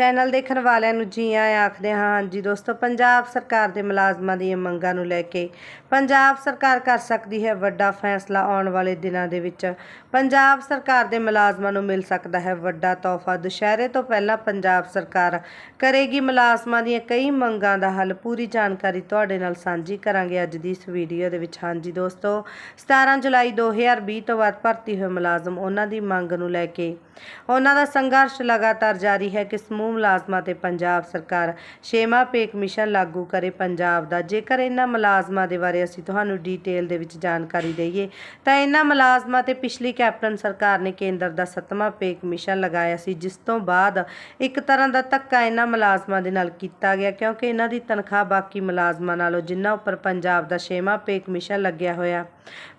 Channel ਦੇਖਣ ਵਾਲਿਆਂ ਨੂੰ ਜੀ ਆਇਆਂ ਆਖਦੇ ਹਾਂ, ਹਾਂਜੀ ਦੋਸਤੋ, ਪੰਜਾਬ ਸਰਕਾਰ ਦੇ ਮੁਲਾਜ਼ਮਾਂ ਦੀਆਂ ਮੰਗਾਂ ਨੂੰ ਲੈ ਕੇ ਪੰਜਾਬ ਸਰਕਾਰ ਕਰ ਸਕਦੀ ਹੈ ਵੱਡਾ ਫੈਸਲਾ ਆਉਣ ਵਾਲੇ ਦਿਨਾਂ ਦੇ ਵਿੱਚ। ਪੰਜਾਬ ਸਰਕਾਰ ਦੇ ਮੁਲਾਜ਼ਮਾਂ ਨੂੰ ਮਿਲ ਸਕਦਾ ਹੈ ਵੱਡਾ ਤੋਹਫਾ। ਦੁਸ਼ਹਿਰੇ ਤੋਂ ਪਹਿਲਾਂ ਪੰਜਾਬ ਸਰਕਾਰ ਕਰੇਗੀ ਮੁਲਾਜ਼ਮਾਂ ਦੀਆਂ ਕਈ ਮੰਗਾਂ ਦਾ ਹੱਲ। ਪੂਰੀ ਜਾਣਕਾਰੀ ਤੁਹਾਡੇ ਨਾਲ ਸਾਂਝੀ ਕਰਾਂਗੇ ਅੱਜ ਦੀ ਇਸ ਵੀਡੀਓ ਦੇ ਵਿੱਚ। ਹਾਂਜੀ ਦੋਸਤੋ 17 ਜੁਲਾਈ 2020 ਤੋਂ ਬਾਅਦ ਭਰਤੀ ਹੋਏ ਮੁਲਾਜ਼ਮ ਉਹਨਾਂ ਦੀ ਮੰਗ ਨੂੰ ਲੈ ਕੇ। ਉਹਨਾਂ ਦਾ ਸੰਘਰਸ਼ ਲਗਾਤਾਰ ਜਾਰੀ ਹੈ ਕਿ ਸਮੂਹ ਮੁਲਾਜ਼ਮਾਂ ਤੇ ਪੰਜਾਬ ਸਰਕਾਰ ਛੇਵਾਂ ਪੇ ਕਮਿਸ਼ਨ ਲਾਗੂ ਕਰੇ ਪੰਜਾਬ ਦਾ। ਜੇਕਰ ਇਹਨਾਂ ਮੁਲਾਜ਼ਮਾਂ ਦੇ ਬਾਰੇ ਅਸੀਂ ਤੁਹਾਨੂੰ ਡੀਟੇਲ ਦੇ ਵਿੱਚ ਜਾਣਕਾਰੀ ਦਈਏ, ਤਾਂ ਇਹਨਾਂ ਮੁਲਾਜ਼ਮਾਂ ਤੇ ਪਿਛਲੀ ਕੈਪਟਨ ਸਰਕਾਰ ਨੇ ਕੇਂਦਰ ਦਾ ਸੱਤਵਾਂ ਪੇ ਕਮਿਸ਼ਨ ਲਗਾਇਆ ਸੀ, ਜਿਸ ਤੋਂ ਬਾਅਦ ਇੱਕ ਤਰ੍ਹਾਂ ਦਾ ਧੱਕਾ ਇਹਨਾਂ ਮੁਲਾਜ਼ਮਾਂ ਦੇ ਨਾਲ ਕੀਤਾ ਗਿਆ, ਕਿਉਂਕਿ ਇਹਨਾਂ ਦੀ ਤਨਖਾਹ ਬਾਕੀ ਮੁਲਾਜ਼ਮਾਂ ਨਾਲੋਂ ਜਿਨ੍ਹਾਂ ਉੱਪਰ ਪੰਜਾਬ ਦਾ ਛੇਵਾਂ ਪੇਕ ਮਿਸ਼ਨ ਲੱਗਿਆ ਹੋਇਆ,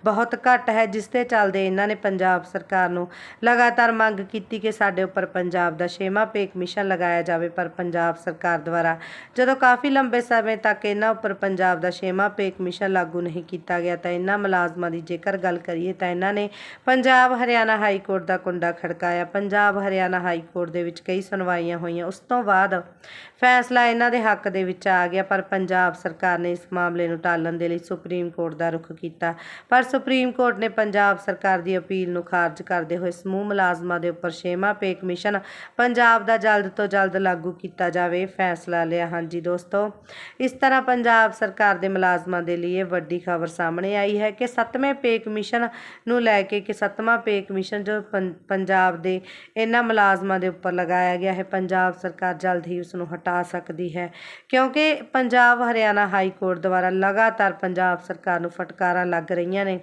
ਬਹੁਤ ਘੱਟ ਹੈ, ਜਿਸ ਦੇ ਚੱਲਦੇ ਇਹਨਾਂ ਨੇ ਪੰਜਾਬ ਸਰਕਾਰ ਨੂੰ ਲਗਾਤਾਰ ਮੰਗ ਕੀਤੀ ਕਿ ਸਾਡੇ ਉੱਪਰ ਪੰਜਾਬ ਦਾ ਛੇਵਾਂ ਪੇਕ ਮਿਸ਼ਨ ਲਗਾਇਆ ਜਾਵੇ ਪਰ ਪੰਜਾਬ ਸਰਕਾਰ ਦੁਆਰਾ ਜਦੋਂ ਕਾਫੀ ਲੰਬੇ ਸਮੇਂ ਤੱਕ ਇਹਨਾਂ ਉੱਪਰ ਪੰਜਾਬ ਦਾ ਛੇਵਾਂ ਪੇ ਕਮਿਸ਼ਨ ਲਾਗੂ ਨਹੀਂ ਕੀਤਾ ਗਿਆ ਤਾਂ ਇਹਨਾਂ ਮੁਲਾਜ਼ਮਾਂ ਦੀ ਜੇਕਰ ਗੱਲ ਕਰੀਏ ਤਾਂ ਇਹਨਾਂ ਨੇ ਪੰਜਾਬ ਹਰਿਆਣਾ ਹਾਈ ਕੋਰਟ ਦਾ ਕੁੰਡਾ ਖੜਕਾਇਆ। ਪੰਜਾਬ ਹਰਿਆਣਾ ਹਾਈ ਕੋਰਟ ਦੇ ਵਿੱਚ ਕਈ ਸੁਣਵਾਈਆਂ ਹੋਈਆਂ। ਉਸ ਤੋਂ ਬਾਅਦ ਫੈਸਲਾ ਇਹਨਾਂ ਦੇ ਹੱਕ ਦੇ ਵਿੱਚ ਆ ਗਿਆ ਪਰ ਪੰਜਾਬ ਸਰਕਾਰ ਨੇ ਇਸ ਮਾਮਲੇ ਨੂੰ ਟਾਲਣ ਦੇ ਲਈ ਸੁਪਰੀਮ ਕੋਰਟ ਦਾ ਰੁਖ ਕੀਤਾ। ਪਰ ਸੁਪਰੀਮ ਕੋਰਟ ਨੇ ਪੰਜਾਬ ਸਰਕਾਰ ਦੀ ਅਪੀਲ ਨੂੰ ਖਾਰਜ ਕਰਦੇ ਹੋਏ ਸਮੂਹ ਮੁਲਾਜ਼ਮਾਂ ਦੇ ਉੱਪਰ ਛੇਵਾਂ ਪੇ ਕਮਿਸ਼ਨ ਪੰਜਾਬ ਦਾ ਜਲਦ ਤੋਂ ਜਲਦ ਲਾਗੂ ਕੀਤਾ ਜਾਵੇ, ਫੈਸਲਾ ਲਿਆ। ਹਾਂਜੀ ਦੋਸਤੋ, ਇਸ ਤਰ੍ਹਾਂ ਪੰਜਾਬ ਸਰਕਾਰ ਦੇ ਮੁਲਾਜ਼ਮਾਂ ਦੇ ਲਈ ਇਹ ਵੱਡੀ ਖਬਰ ਸਾਹਮਣੇ ਆਈ ਹੈ ਕਿ ਸੱਤਵੇਂ ਪੇ ਕਮਿਸ਼ਨ ਨੂੰ ਲੈ ਕੇ ਕਿ ਸੱਤਵਾਂ ਪੇ ਕਮਿਸ਼ਨ ਜੋ ਪੰਜਾਬ ਦੇ ਇਹਨਾਂ ਮੁਲਾਜ਼ਮਾਂ ਦੇ ਉੱਪਰ ਲਗਾਇਆ ਗਿਆ ਹੈ, ਪੰਜਾਬ ਸਰਕਾਰ ਜਲਦ ਹੀ ਉਸ ਨੂੰ ਹਟਾ ਸਕਦੀ ਹੈ। ਕਿਉਂਕਿ ਪੰਜਾਬ, ਹਰਿਆਣਾ ਹਾਈ ਕੋਰਟ ਦੁਆਰਾ ਲਗਾਤਾਰ ਪੰਜਾਬ ਸਰਕਾਰ ਨੂੰ ਫਟਕਾਰਾਂ ਲੱਗ ਰਹੀਆਂ ਨੇ।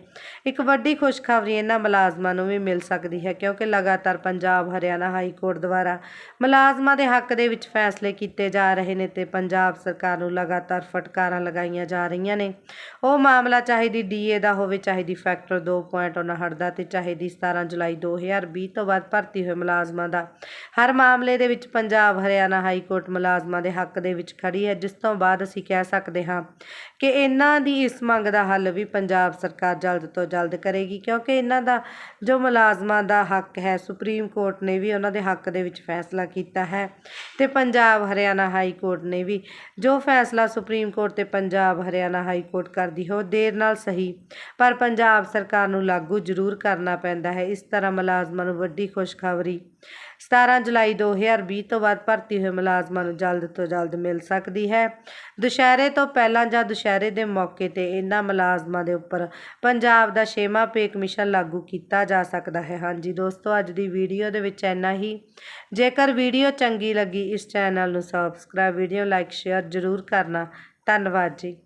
ਇੱਕ ਵੱਡੀ ਖੁਸ਼ਖਬਰੀ ਇਹਨਾਂ ਮੁਲਾਜ਼ਮਾਂ ਨੂੰ ਵੀ ਮਿਲ ਸਕਦੀ ਹੈ ਕਿਉਂਕਿ ਲਗਾਤਾਰ ਪੰਜਾਬ, ਹਰਿਆਣਾ ਹਾਈ ਕੋਰਟ ਦੁਆਰਾ ਮੁਲਾਜ਼ਮ ਦੇ ਹੱਕ ਦੇ ਵਿੱਚ ਫੈਸਲੇ ਕੀਤੇ ਜਾ ਰਹੇ ਨੇ ਤੇ ਪੰਜਾਬ ਸਰਕਾਰ ਨੂੰ ਲਗਾਤਾਰ ਫਟਕਾਰਾਂ ਲਗਾਈਆਂ ਜਾ ਰਹੀਆਂ ਨੇ। ਉਹ ਮਾਮਲਾ ਚਾਹੇ ਦੀ ਡੀਏ ਦਾ ਹੋਵੇ, ਚਾਹੇ ਦੀ ਫੈਕਟਰ 2.59 ਦਾ ਤੇ ਚਾਹੇ ਦੀ 17 ਜੁਲਾਈ 2020 ਤੋਂ ਬਾਅਦ ਭਰਤੀ ਹੋਏ ਮੁਲਾਜ਼ਮਾਂ ਦਾ। ਹਰ ਮਾਮਲੇ ਦੇ ਵਿੱਚ ਪੰਜਾਬ, ਹਰਿਆਣਾ ਹਾਈ ਕੋਰਟ ਮੁਲਾਜ਼ਮਾਂ ਦੇ ਹੱਕ ਦੇ ਵਿੱਚ ਖੜੀ ਹੈ, ਜਿਸ ਤੋਂ ਬਾਅਦ ਅਸੀਂ ਕਹਿ ਸਕਦੇ ਹਾਂ ਕਿ ਇਹਨਾਂ ਦੀ ਇਸ ਮੰਗ ਦਾ ਹੱਲ ਵੀ ਪੰਜਾਬ ਸਰਕਾਰ ਜਲਦ ਤੋਂ ਜਲਦ ਕਰੇਗੀ, ਕਿਉਂਕਿ ਇਹਨਾਂ ਦਾ ਜੋ ਮੁਲਾਜ਼ਮਾਂ ਦਾ ਹੱਕ ਹੈ, ਸੁਪਰੀਮ ਕੋਰਟ ਨੇ ਵੀ ਉਹਨਾਂ ਦੇ ਹੱਕ ਦੇ ਵਿੱਚ ਫੈਸਲਾ ਕੀਤਾ ਹੈ ਤੇ ਪੰਜਾਬ ਹਰਿਆਣਾ ਹਾਈ ਕੋਰਟ ਨੇ ਵੀ ਜੋ ਫੈਸਲਾ ਸੁਪਰੀਮ ਕੋਰਟ ਤੇ ਪੰਜਾਬ ਹਰਿਆਣਾ ਹਾਈ ਕੋਰਟ ਕਰਦੀ ਹੋ ਦੇਰ ਨਾਲ ਸਹੀ, ਪਰ ਪੰਜਾਬ ਸਰਕਾਰ ਨੂੰ ਲਾਗੂ ਜ਼ਰੂਰ ਕਰਨਾ ਪੈਂਦਾ ਹੈ। ਇਸ ਤਰ੍ਹਾਂ ਮੁਲਾਜ਼ਮਾਂ ਨੂੰ ਵੱਡੀ ਖੁਸ਼ਖਬਰੀ 17 ਜੁਲਾਈ 2020 ਤੋਂ ਬਾਅਦ ਭਰਤੀ ਹੋਏ ਮੁਲਾਜ਼ਮਾਂ ਨੂੰ ਜਲਦ ਤੋਂ ਜਲਦ ਮਿਲ ਸਕਦੀ ਹੈ। ਦੁਸ਼ਹਿਰੇ ਤੋਂ ਪਹਿਲਾਂ ਜਾਂ ਦੁਸ਼ਹਿਰੇ ਦੇ ਮੌਕੇ ਤੇ ਇਹਨਾਂ ਮੁਲਾਜ਼ਮਾਂ ਦੇ ਉੱਪਰ ਪੰਜਾਬ ਦਾ ਛੇਵਾਂ ਪੇ ਕਮਿਸ਼ਨ ਲਾਗੂ ਕੀਤਾ ਜਾ ਸਕਦਾ ਹੈ। ਹਾਂਜੀ ਦੋਸਤੋ, ਅੱਜ ਦੀ ਵੀਡੀਓ ਦੇ ਵਿੱਚ ਇੰਨਾ ਹੀ। ਜੇਕਰ ਵੀਡੀਓ ਚੰਗੀ ਲੱਗੀ, ਇਸ ਚੈਨਲ ਨੂੰ ਸਬਸਕ੍ਰਾਈਬ ਵੀਡੀਓ ਲਾਈਕ ਸ਼ੇਅਰ ਜ਼ਰੂਰ ਕਰਨਾ। ਧੰਨਵਾਦ ਜੀ।